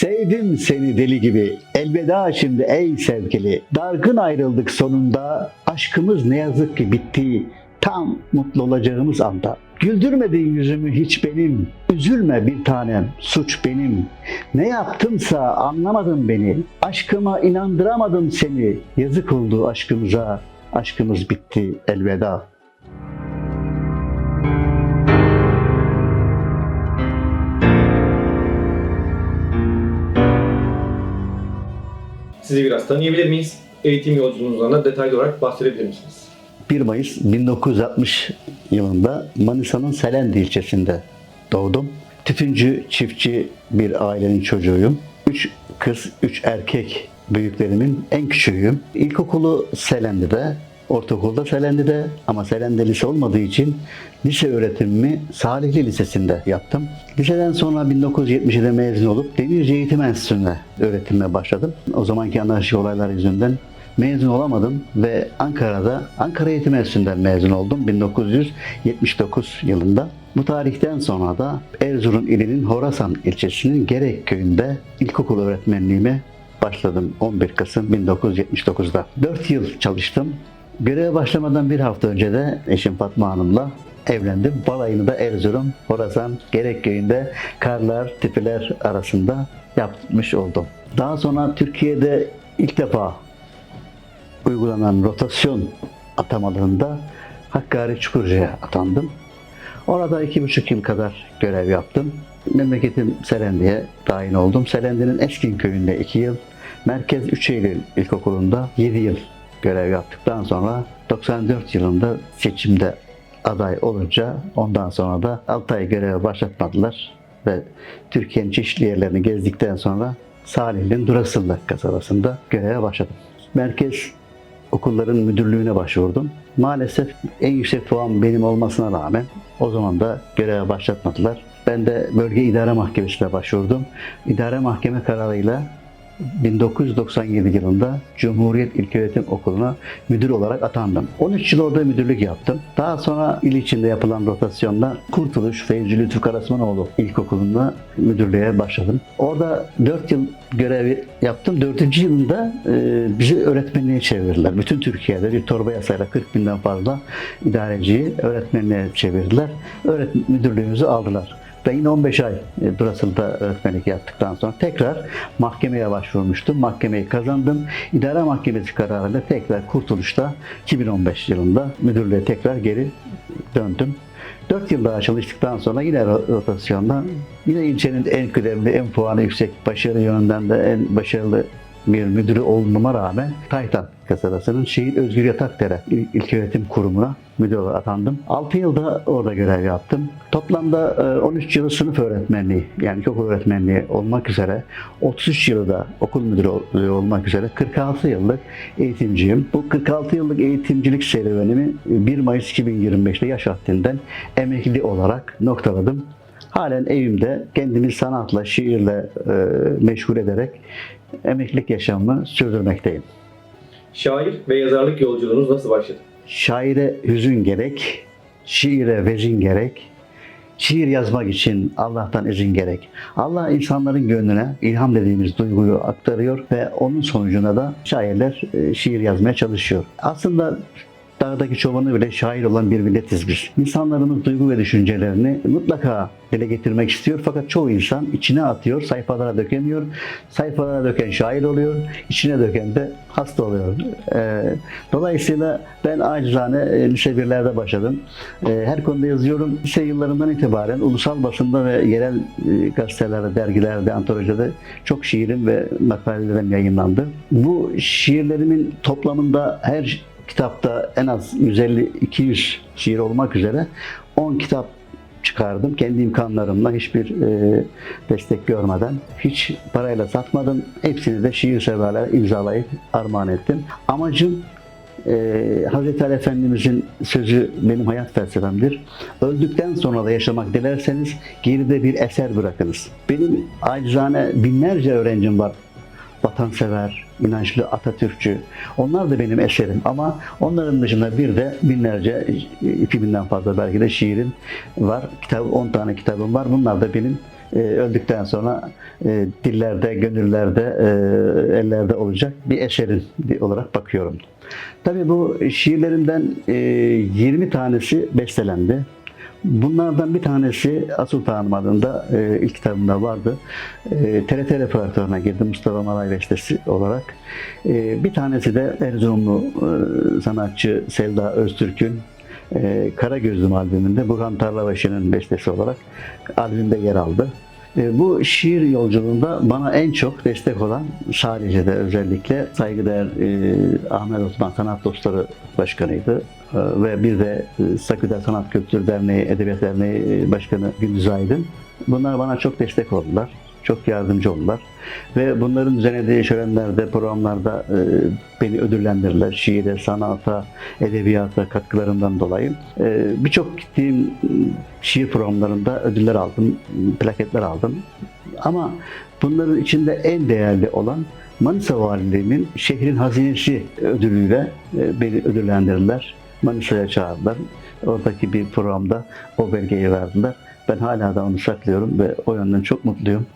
Sevdim seni deli gibi. Elveda şimdi ey sevgili. Dargın ayrıldık sonunda. Aşkımız ne yazık ki bitti. Tam mutlu olacağımız anda. Güldürmedin yüzümü hiç benim. Üzülme bir tanem, suç benim. Ne yaptımsa anlamadın beni. Aşkıma inandıramadım seni. Yazık oldu aşkımıza. Aşkımız bitti elveda. Sizi biraz tanıyabilir miyiz? Eğitim yolculuğunuzdan da detaylı olarak bahsedebilir misiniz? 1 Mayıs 1960 yılında Manisa'nın Selendi ilçesinde doğdum. Tütüncü, çiftçi bir ailenin çocuğuyum. 3 kız, 3 erkek büyüklerimin en küçüğüyüm. İlkokulu Selendi'de, ortaokulda Selendi'de ama Selendi lise olmadığı için lise öğretimimi Salihli Lisesi'nde yaptım. Liseden sonra 1970'de mezun olup Demirci Eğitim Enstitüsü'nde öğretimine başladım. O zamanki anarşik olaylar yüzünden mezun olamadım ve Ankara'da Ankara Eğitim Enstitüsü'nden mezun oldum 1979 yılında. Bu tarihten sonra da Erzurum ilinin Horasan ilçesinin Gerek köyünde ilkokul öğretmenliğime başladım 11 Kasım 1979'da. 4 yıl çalıştım. Göreve başlamadan bir hafta önce de eşim Fatma Hanım'la evlendim. Balayını da Erzurum, Horasan, Gerek köyünde karlar, tipiler arasında yapmış oldum. Daha sonra Türkiye'de ilk defa uygulanan rotasyon atamalarında Hakkari Çukurca'ya atandım. Orada iki buçuk yıl kadar görev yaptım. Memleketim Selendi'ye tayin oldum. Selendi'nin Eskin köyünde iki yıl, Merkez 3 Eylül İlkokulu'nda 7 yıl görev yaptıktan sonra 94 yılında seçimde aday olunca ondan sonra da 6 ay göreve başlatmadılar ve Türkiye'nin çeşitli yerlerini gezdikten sonra Salihli'nin Durasıllı kasabasında göreve başladım. Merkez okulların müdürlüğüne başvurdum. Maalesef en yüksek puan benim olmasına rağmen o zaman da göreve başlatmadılar. Ben de bölge idare mahkemesine başvurdum. İdare mahkeme kararıyla 1997 yılında Cumhuriyet İlköğretim Okulu'na müdür olarak atandım. 13 yıl orada müdürlük yaptım. Daha sonra il içinde yapılan rotasyonda Kurtuluş Feyzi Lütfü Karasmanoğlu İlkokulu'nda müdürlüğe başladım. Orada 4 yıl görevi yaptım. 4. yılında e, bizi öğretmenliğe çevirdiler. Bütün Türkiye'de bir torba yasayla 40 binden fazla idareciyi öğretmenliğe çevirdiler. Öğretmen müdürlüğümüzü aldılar. Ben yine 15 ay e, Durasıl'da öğretmenlik yaptıktan sonra tekrar mahkemeye başvurmuştum. Mahkemeyi kazandım. İdare Mahkemesi kararıyla tekrar Kurtuluş'ta 2015 yılında müdürlüğe tekrar geri döndüm. 4 yıl daha çalıştıktan sonra yine ro- rotasyonda yine ilçenin en kıdemli, en puanı yüksek, başarı yönünden de en başarılı bir müdürü olmama rağmen Taytan kasabasının Şehit Özgür Yatakdere İl- İlköğretim Kurumu'na müdür olarak atandım. 6 yılda orada görev yaptım. Toplamda e, 13 yılı sınıf öğretmenliği yani ilkokul öğretmenliği olmak üzere 33 yılı da okul müdürü ol- olmak üzere 46 yıllık eğitimciyim. Bu 46 yıllık eğitimcilik serüvenimi 1 Mayıs 2025'te yaş haddinden emekli olarak noktaladım. Halen evimde kendimi sanatla, şiirle e, meşgul ederek emeklilik yaşamımı sürdürmekteyim. Şair ve yazarlık yolculuğunuz nasıl başladı? Şaire hüzün gerek, şiire vezin gerek, şiir yazmak için Allah'tan izin gerek. Allah insanların gönlüne ilham dediğimiz duyguyu aktarıyor ve onun sonucunda da şairler e, şiir yazmaya çalışıyor. Aslında dağdaki çobanı bile şair olan bir milletiz biz. İnsanlarımız duygu ve düşüncelerini mutlaka dile getirmek istiyor fakat çoğu insan içine atıyor, sayfalara dökemiyor. Sayfalara döken şair oluyor, içine döken de hasta oluyor. Ee, dolayısıyla ben acizane e, lise birlerde başladım. Ee, her konuda yazıyorum. Lise yıllarından itibaren ulusal basında ve yerel e, gazetelerde, dergilerde, antolojide çok şiirim ve makalelerim yayınlandı. Bu şiirlerimin toplamında her kitapta en az 150-200 şiir olmak üzere 10 kitap çıkardım. Kendi imkanlarımla hiçbir e, destek görmeden. Hiç parayla satmadım. Hepsini de şiir severlere imzalayıp armağan ettim. Amacım e, Hazreti Ali Efendimizin sözü benim hayat felsefemdir. Öldükten sonra da yaşamak dilerseniz geride bir eser bırakınız. Benim acizane binlerce öğrencim var vatansever, inançlı, Atatürkçü. Onlar da benim eserim ama onların dışında bir de binlerce, 2000'den fazla belki de şiirim var. Kitap, 10 tane kitabım var. Bunlar da benim e, öldükten sonra e, dillerde, gönüllerde, e, ellerde olacak bir eserin olarak bakıyorum. Tabii bu şiirlerimden e, 20 tanesi bestelendi. Bunlardan bir tanesi Asıl Tanrım adında e, ilk kitabımda vardı. E, TRT repertuarına girdi Mustafa Malay bestesi olarak. E, bir tanesi de Erzurumlu e, sanatçı Sevda Öztürk'ün e, Kara Gözlüm albümünde Burhan Tarlabaşı'nın bestesi olarak albümde yer aldı. E, Bu şiir yolculuğunda bana en çok destek olan Salice'de özellikle saygıdeğer e, Ahmet Osman Sanat Dostları Başkanı'ydı. E, ve bir de e, Saküder Sanat Kültür Derneği, Edebiyat Derneği e, Başkanı Gündüz Aydın. Bunlar bana çok destek oldular. Çok yardımcı oldular. Ve bunların düzenlediği şölenlerde, programlarda e, beni ödüllendirdiler. Şiire, sanata, edebiyata katkılarından dolayı. E, Birçok gittiğim e, şiir programlarında ödüller aldım, plaketler aldım. Ama bunların içinde en değerli olan Manisa Valiliği'nin şehrin hazinesi ödülüyle beni ödüllendirdiler. Manisa'ya çağırdılar. Oradaki bir programda o belgeyi verdiler. Ben hala da onu saklıyorum ve o yönden çok mutluyum.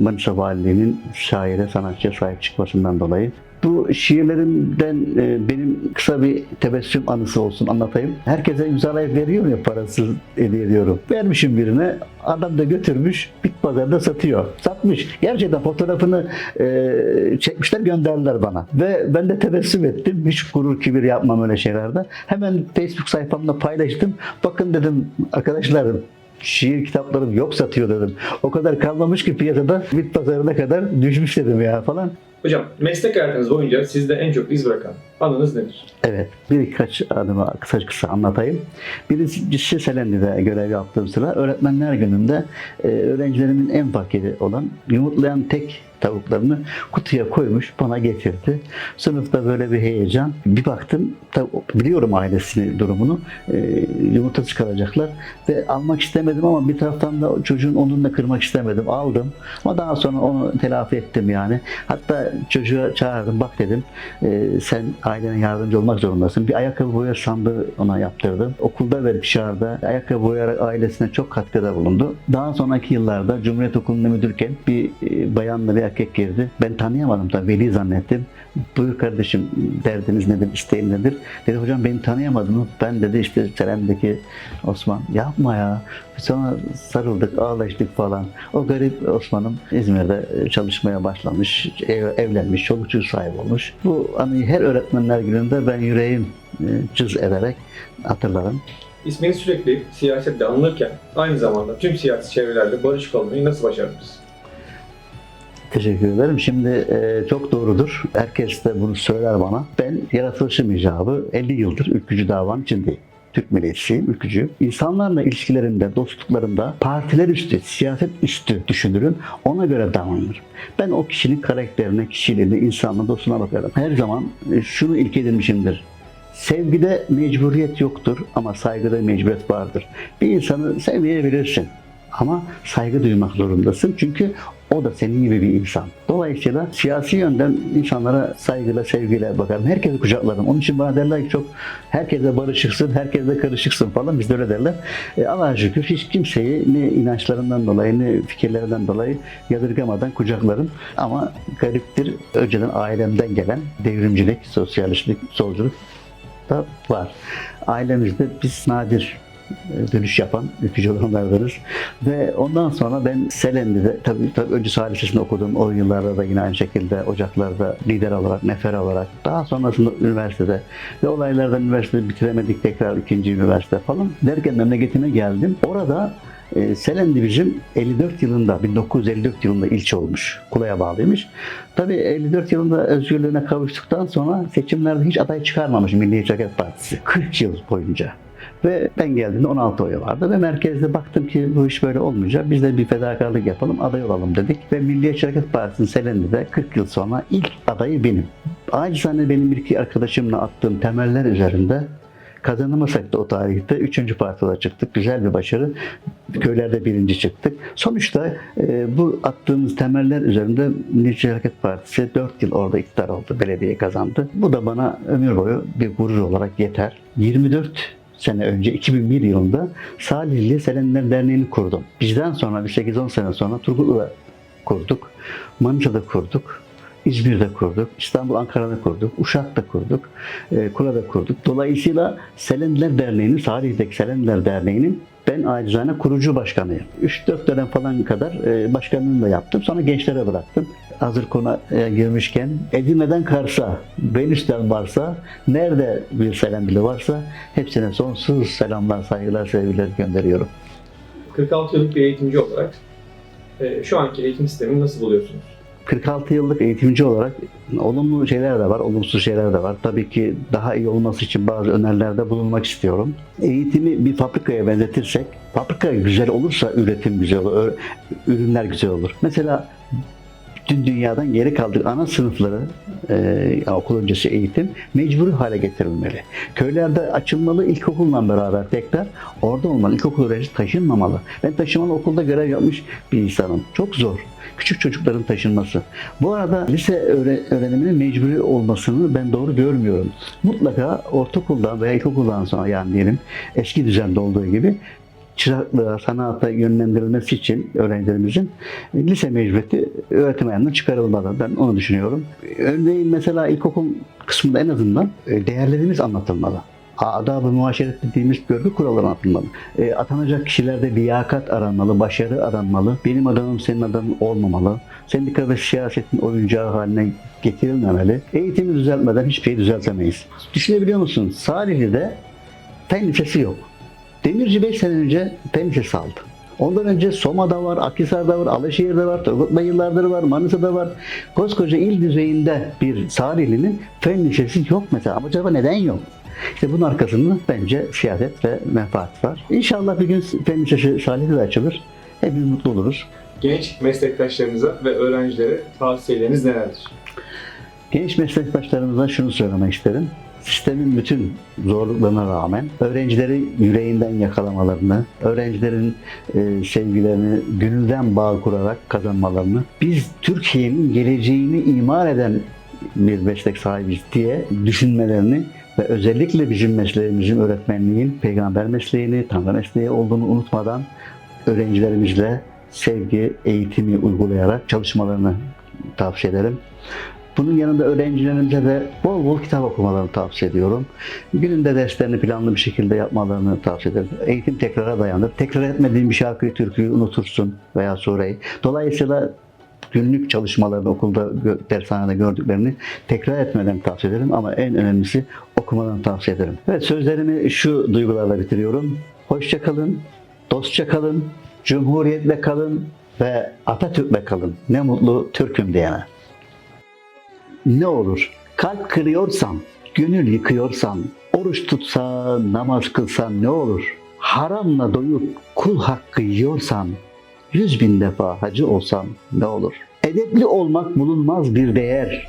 Manisa Valiliği'nin şaire, sanatçıya sahip çıkmasından dolayı. Bu şiirlerimden e, benim kısa bir tebessüm anısı olsun anlatayım. Herkese imzalayıp veriyorum ya parasız hediye ediyorum. Vermişim birine, adam da götürmüş, bit pazarda satıyor. Satmış. Gerçekten fotoğrafını e, çekmişler gönderdiler bana. Ve ben de tebessüm ettim. Hiç gurur kibir yapmam öyle şeylerde. Hemen Facebook sayfamda paylaştım. Bakın dedim arkadaşlarım şiir kitaplarım yok satıyor dedim. O kadar kalmamış ki piyasada bit pazarına kadar düşmüş dedim ya falan. Hocam meslek hayatınız boyunca sizde en çok iz bırakan anınız nedir? Evet, birkaç adımı kısa kısa anlatayım. Birincisi Selendi'de görev yaptığım sıra öğretmenler gününde e, öğrencilerimin en fakiri olan yumurtlayan tek tavuklarını kutuya koymuş bana getirdi. Sınıfta böyle bir heyecan. Bir baktım, biliyorum ailesini durumunu. E, yumurta çıkaracaklar ve almak istemedim ama bir taraftan da çocuğun onunu da kırmak istemedim. Aldım ama daha sonra onu telafi ettim yani. Hatta çocuğa çağırdım bak dedim e, sen ailene yardımcı olmak zorundasın. Bir ayakkabı boya sandığı ona yaptırdım. Okulda ve dışarıda ayakkabı boyayarak ailesine çok katkıda bulundu. Daha sonraki yıllarda Cumhuriyet Okulu'nda müdürken bir e, bayanla bir erkek girdi. Ben tanıyamadım tabii veli zannettim. Buyur kardeşim derdiniz nedir, isteğin nedir? Dedi hocam beni tanıyamadın mı? Ben dedi işte Selen'deki Osman yapma ya. Sonra sarıldık, ağlaştık falan. O garip Osman'ım İzmir'de e, çalışmaya başlamış, ev, evlenmiş, çoluk çocuk sahibi olmuş. Bu anıyı her öğretmenler gününde ben yüreğim e, cız ederek hatırlarım. İsminiz sürekli siyasette anılırken aynı zamanda tüm siyasi çevrelerle barışık olmayı nasıl başardınız? Teşekkür ederim. Şimdi e, çok doğrudur. Herkes de bunu söyler bana. Ben yaratılışım icabı 50 yıldır ülkücü davanın içindeyim. Türk milliyetçisiyim, ülkücü. İnsanlarla ilişkilerimde, dostluklarımda partiler üstü, siyaset üstü düşünürüm. Ona göre davranırım. Ben o kişinin karakterine, kişiliğine, insanına, dostuna bakarım. Her zaman e, şunu ilke edinmişimdir. Sevgide mecburiyet yoktur ama saygıda mecburiyet vardır. Bir insanı sevmeyebilirsin ama saygı duymak zorundasın. Çünkü o da senin gibi bir insan. Dolayısıyla siyasi yönden insanlara saygıyla, sevgiyle bakarım. Herkesi kucaklarım. Onun için bana derler ki çok herkese barışıksın, herkese karışıksın falan. Biz de öyle derler. E, Allah'a şükür hiç kimseyi ne inançlarından dolayı ne fikirlerinden dolayı yadırgamadan kucaklarım. Ama gariptir. Önceden ailemden gelen devrimcilik, sosyalistlik, solculuk da var. Ailemizde biz nadir dönüş yapan ülkücü olanlardanız. Ve ondan sonra ben Selendi'de tabii, tabii önce Salih Lisesi'nde okudum. O yıllarda da yine aynı şekilde ocaklarda lider olarak, nefer olarak. Daha sonrasında üniversitede ve olaylardan üniversiteyi bitiremedik tekrar ikinci üniversite falan. Derken memleketime geldim. Orada e, Selendi bizim 54 yılında, 1954 yılında ilçe olmuş. Kula'ya bağlıymış. Tabii 54 yılında özgürlüğüne kavuştuktan sonra seçimlerde hiç aday çıkarmamış Milliyetçi Hareket Partisi. 40 yıl boyunca. Ve ben geldiğimde 16 oyu vardı ve merkezde baktım ki bu iş böyle olmayacak. Biz de bir fedakarlık yapalım, aday olalım dedik. Ve Milliyetçi Hareket Partisi'nin Selendi'de 40 yıl sonra ilk adayı benim. Acizane benim bir iki arkadaşımla attığım temeller üzerinde kazanamasak da o tarihte üçüncü parti olarak çıktık. Güzel bir başarı. Köylerde birinci çıktık. Sonuçta e, bu attığımız temeller üzerinde Milliyetçi Hareket Partisi 4 yıl orada iktidar oldu. Belediye kazandı. Bu da bana ömür boyu bir gurur olarak yeter. 24 sene önce 2001 yılında Salihli Selenler Derneği'ni kurdum. Bizden sonra bir 8-10 sene sonra Turgutlu'da kurduk. Manisa'da kurduk. İzmir'de kurduk, İstanbul, Ankara'da kurduk, Uşak'ta kurduk, e, Kula'da kurduk. Dolayısıyla Selendiler Derneği'nin, Salih'teki Selendiler Derneği'nin ben acizane kurucu başkanıyım. 3-4 dönem falan kadar e, başkanlığını da yaptım. Sonra gençlere bıraktım. Hazır konuya girmişken Edirne'den Kars'a, Venüs'ten varsa, nerede bir Selendili varsa hepsine sonsuz selamlar, saygılar, sevgiler gönderiyorum. 46 yıllık bir eğitimci olarak e, şu anki eğitim sistemini nasıl buluyorsunuz? 46 yıllık eğitimci olarak olumlu şeyler de var, olumsuz şeyler de var. Tabii ki daha iyi olması için bazı önerilerde bulunmak istiyorum. Eğitimi bir fabrikaya benzetirsek, fabrika güzel olursa üretim güzel olur, ürünler güzel olur. Mesela tüm dünyadan geri kaldık ana sınıfları e, okul öncesi eğitim mecburi hale getirilmeli. Köylerde açılmalı ilkokulla beraber tekrar orada olmalı. İlkokul öğrencisi taşınmamalı. Ben taşımalı okulda görev yapmış bir insanım. Çok zor. Küçük çocukların taşınması. Bu arada lise öğre- öğreniminin mecburi olmasını ben doğru görmüyorum. Mutlaka ortaokuldan veya ilkokuldan sonra yani diyelim eski düzende olduğu gibi çıraklığa, sanata yönlendirilmesi için öğrencilerimizin lise mecburiyeti öğretim hayatından çıkarılmalı. Ben onu düşünüyorum. Örneğin mesela ilkokul kısmında en azından e, değerlerimiz anlatılmalı. Adab-ı muaşeret dediğimiz görgü kuralları anlatılmalı. E, atanacak kişilerde liyakat aranmalı, başarı aranmalı. Benim adamım senin adamın olmamalı. Sendika ve siyasetin oyuncağı haline getirilmemeli. Eğitimi düzeltmeden hiçbir şey düzeltemeyiz. Düşünebiliyor musun? Salihli'de fen lisesi yok. Demirci 5 sene önce lisesi aldı. Ondan önce Soma'da var, Akhisar'da var, Alaşehir'de var, Turgut'ta yıllardır var, Manisa'da var. Koskoca il düzeyinde bir Salihli'nin fen lisesi yok mesela. Ama acaba neden yok? İşte bunun arkasında bence siyaset ve menfaat var. İnşallah bir gün fen lisesi Salihli'de açılır. Hepimiz mutlu oluruz. Genç meslektaşlarınıza ve öğrencilere tavsiyeleriniz nelerdir? Genç meslektaşlarımıza şunu söylemek isterim. Sistemin bütün zorluklarına rağmen öğrencileri yüreğinden yakalamalarını, öğrencilerin e, sevgilerini gönülden bağ kurarak kazanmalarını, biz Türkiye'nin geleceğini imar eden bir meslek sahibiyiz diye düşünmelerini ve özellikle bizim mesleğimizin öğretmenliğin peygamber mesleğini, tanrı mesleği olduğunu unutmadan öğrencilerimizle sevgi, eğitimi uygulayarak çalışmalarını tavsiye ederim. Bunun yanında öğrencilerimize de bol bol kitap okumalarını tavsiye ediyorum. Gününde derslerini planlı bir şekilde yapmalarını tavsiye ederim. Eğitim tekrara dayanır. Tekrar etmediğin bir şarkıyı, türküyü unutursun veya sureyi. Dolayısıyla günlük çalışmalarını okulda, dershanede gördüklerini tekrar etmeden tavsiye ederim. Ama en önemlisi okumalarını tavsiye ederim. Evet sözlerimi şu duygularla bitiriyorum. Hoşça kalın, dostça kalın, cumhuriyetle kalın ve Atatürk'le kalın. Ne mutlu Türk'üm diyene ne olur kalp kırıyorsan, gönül yıkıyorsan, oruç tutsan, namaz kılsan ne olur? Haramla doyup kul hakkı yiyorsan, yüz bin defa hacı olsan ne olur? Edepli olmak bulunmaz bir değer.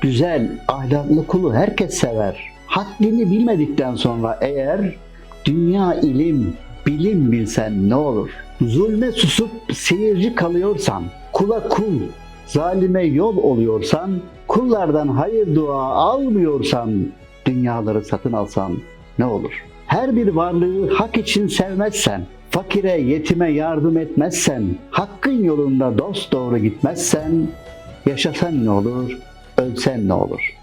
Güzel, ahlaklı kulu herkes sever. Haddini bilmedikten sonra eğer, dünya ilim, bilim bilsen ne olur? Zulme susup seyirci kalıyorsan, kula kul, zalime yol oluyorsan, kullardan hayır dua almıyorsan, dünyaları satın alsan ne olur? Her bir varlığı hak için sevmezsen, fakire yetime yardım etmezsen, hakkın yolunda dost doğru gitmezsen, yaşasan ne olur, ölsen ne olur?